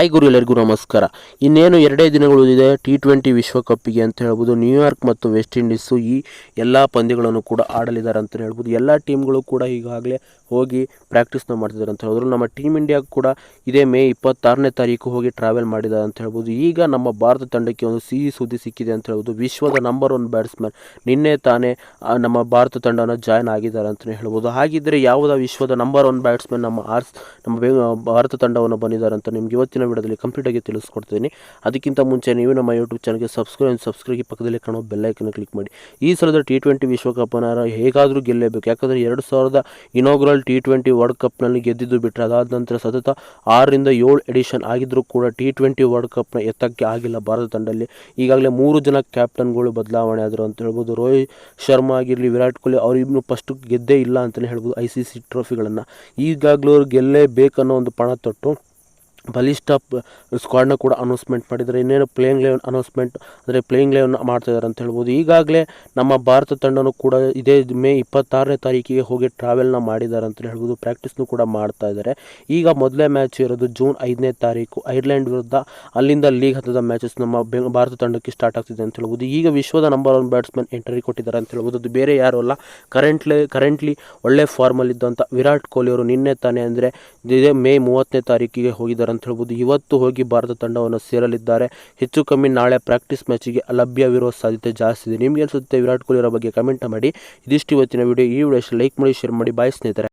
Hi ಗುರು ಎಲ್ಲರಿಗೂ ನಮಸ್ಕಾರ. ಇನ್ನೇನು ಎರಡೇ ದಿನಗಳು ಇದೆ ಟಿ ಟ್ವೆಂಟಿ ವಿಶ್ವಕಪ್ಪಿಗೆ ಅಂತ ಹೇಳ್ಬೋದು, ನ್ಯೂಯಾರ್ಕ್ ಮತ್ತು ವೆಸ್ಟ್ ಇಂಡೀಸು ಈ ಎಲ್ಲ ಪಂದ್ಯಗಳನ್ನು ಕೂಡ ಆಡಲಿದ್ದಾರೆ ಅಂತ ಹೇಳ್ಬೋದು. ಎಲ್ಲ ಟೀಮ್ಗಳು ಕೂಡ ಈಗಾಗಲೇ ಹೋಗಿ ಪ್ರಾಕ್ಟೀಸ್ನ ಮಾಡ್ತಿದ್ದಾರೆ ಅಂತ ಹೇಳಿದ್ರು ನಮ್ಮ ಟೀಮ್ ಇಂಡಿಯಾ ಕೂಡ ಇದೇ ಮೇ ಇಪ್ಪತ್ತಾರನೇ ತಾರೀಕು ಹೋಗಿ ಟ್ರಾವೆಲ್ ಮಾಡಿದ್ದಾರೆ ಅಂತ ಹೇಳ್ಬೋದು. ಈಗ ನಮ್ಮ ಭಾರತ ತಂಡಕ್ಕೆ ಒಂದು ಸಿಹಿ ಸುದ್ದಿ ಸಿಕ್ಕಿದೆ ಅಂತ ಹೇಳ್ಬೋದು. ವಿಶ್ವದ ನಂಬರ್ ಒನ್ ಬ್ಯಾಟ್ಸ್ಮನ್ ನಿನ್ನೆ ತಾನೇ ನಮ್ಮ ಭಾರತ ತಂಡನ ಜಾಯ್ನ್ ಆಗಿದ್ದಾರೆ ಅಂತಲೇ ಹೇಳ್ಬೋದು. ಹಾಗಿದ್ದರೆ ಯಾವುದ ವಿಶ್ವದ ನಂಬರ್ ಒನ್ ಬ್ಯಾಟ್ಸ್ಮನ್ ನಮ್ಮ ಆರ್ಸ್, ನಮ್ಮ ಭಾರತ ತಂಡವನ್ನು ಬಂದಿದ್ದಾರೆ ಅಂತ ನಿಮ್ಗೆ ಇವತ್ತಿನ ವಿಡಿಯೋದಲ್ಲಿ ಕಂಪ್ಲೀಟಾಗಿ ತಿಳಿಸ್ಕೊಡ್ತೀನಿ. ಅದಕ್ಕಿಂತ ಮುಂಚೆ ನೀವು ನಮ್ಮ ಯೂಟ್ಯೂಬ್ ಚಾನಲ್ಗೆ ಸಬ್ಸ್ಕ್ರೈಬ್ ಸಬ್ಸ್ಕ್ರೈಬ್ ಪಕ್ಕದಲ್ಲಿ ಕಾಣೋ ಬೆಲ್ಲೈಕನ್ನು ಕ್ಲಿಕ್ ಮಾಡಿ. ಈ ಸಲದ ಟಿ ಟ್ವೆಂಟಿ ವಿಶ್ವಕಪ್ನ ಹೇಗಾದರೂ ಗೆಲ್ಲಬೇಕು. ಯಾಕಂದರೆ ಎರಡು ಸಾವಿರದ ಇನೋಗ್ರಲ್ ಟಿ ಟ್ವೆಂಟಿ ವರ್ಲ್ಡ್ ಕಪ್ನಲ್ಲಿ ಗೆದ್ದಿದ್ದು ಬಿಟ್ಟರೆ ಅದಾದ ನಂತರ ಸತತ ಆರರಿಂದ ಏಳು ಎಡಿಷನ್ ಆಗಿದ್ದರೂ ಕೂಡ ಟಿ ಟ್ವೆಂಟಿ ವರ್ಲ್ಡ್ ಕಪ್ನ ಎತ್ತಕ್ಕೆ ಆಗಿಲ್ಲ ಭಾರತ ತಂಡದಲ್ಲಿ. ಈಗಾಗಲೇ ಮೂರು ಜನ ಕ್ಯಾಪ್ಟನ್ಗಳು ಬದಲಾವಣೆ ಆದರು ಅಂತ ಹೇಳ್ಬೋದು. ರೋಹಿತ್ ಶರ್ಮಾ ಆಗಿರಲಿ, ವಿರಾಟ್ ಕೊಹ್ಲಿ ಅವರು ಇನ್ನೂ ಫಸ್ಟ್ ಗೆದ್ದೇ ಇಲ್ಲ ಅಂತಲೇ ಹೇಳ್ಬೋದು ಐ ಸಿ ಸಿ ಟ್ರೋಫಿಗಳನ್ನು ಈಗಾಗಲೂ ಅವ್ರು ಗೆಲ್ಲೇಬೇಕನ್ನೋ ಒಂದು ಪಣ ತೊಟ್ಟು ಬಲಿಷ್ಠ ಸ್ಕ್ವಾಡ್ನ ಕೂಡ ಅನೌನ್ಸ್ಮೆಂಟ್ ಮಾಡಿದ್ದಾರೆ. ಇನ್ನೇನು ಪ್ಲೇಯಿಂಗ್ ಲೆವೆನ್ ಅನೌನ್ಸ್ಮೆಂಟ್ ಅಂದರೆ ಪ್ಲೇಯಿಂಗ್ ಲೆವೆನ್ ಮಾಡ್ತಾ ಇದ್ದಾರೆ ಅಂತ ಹೇಳ್ಬೋದು. ಈಗಾಗಲೇ ನಮ್ಮ ಭಾರತ ತಂಡನೂ ಕೂಡ ಇದೇ ಮೇ ಇಪ್ಪತ್ತಾರನೇ ತಾರೀಕಿಗೆ ಹೋಗಿ ಟ್ರಾವೆಲ್ನ ಮಾಡಿದ್ದಾರೆ ಅಂತ ಹೇಳ್ಬೋದು. ಪ್ರಾಕ್ಟೀಸ್ನು ಕೂಡ ಮಾಡ್ತಾ ಇದ್ದಾರೆ. ಈಗ ಮೊದಲೇ ಮ್ಯಾಚ್ ಇರೋದು ಜೂನ್ ಐದನೇ ತಾರೀಕು. ಐರ್ಲೆಂಡ್ ವಿರುದ್ಧ ಅಲ್ಲಿಂದ ಲೀಗ್ ಹಂತದ ಮ್ಯಾಚಸ್ ನಮ್ಮ ಭಾರತ ತಂಡಕ್ಕೆ ಸ್ಟಾರ್ಟ್ ಆಗ್ತಿದೆ ಅಂತ ಹೇಳ್ಬೋದು. ಈಗ ವಿಶ್ವದ ನಂಬರ್ ಒನ್ ಬ್ಯಾಟ್ಸ್ಮನ್ ಎಂಟ್ರಿ ಕೊಟ್ಟಿದ್ದಾರೆ ಅಂತ ಹೇಳ್ಬೋದು. ಅದು ಬೇರೆ ಯಾರು ಅಲ್ಲ. ಕರೆಂಟ್ಲಿ ಕರೆಂಟ್ಲಿ ಒಳ್ಳೆ ಫಾರ್ಮಲ್ಲಿದ್ದಂಥ ವಿರಾಟ್ ಕೊಹ್ಲಿ ಅವರು ನಿನ್ನೆ ತಾನೇ ಅಂದರೆ ಇದೇ ಮೇ ಮೂವತ್ತನೇ ತಾರೀಕಿಗೆ ಹೋಗಿದ್ದಾರೆ ಅಂತ ಹೇಳ್ಬೋದು ಇವತ್ತು ಹೋಗಿ ಭಾರತ ತಂಡವನ್ನು ಸೇರಲಿದ್ದಾರೆ. ಹೆಚ್ಚು ಕಮ್ಮಿ ನಾಳೆ ಪ್ರಾಕ್ಟೀಸ್ ಮ್ಯಾಚಿಗೆ ಲಭ್ಯವಿರುವ ಸಾಧ್ಯತೆ ಜಾಸ್ತಿ ಇದೆ. ನಿಮ್ಗೆ ಅನಿಸುತ್ತೆ ವಿರಾಟ್ ಕೊಹ್ಲಿ ಅವರ ಬಗ್ಗೆ ಕಮೆಂಟ್ ಮಾಡಿ. ಇದಿಷ್ಟು ಇವತ್ತಿನ ವಿಡಿಯೋ ಈ ವಿಡಿಯೋ ಲೈಕ್ ಮಾಡಿ ಶೇರ್ ಮಾಡಿ. ಬಾಯ್ ಸ್ನೇಹಿತರೆ.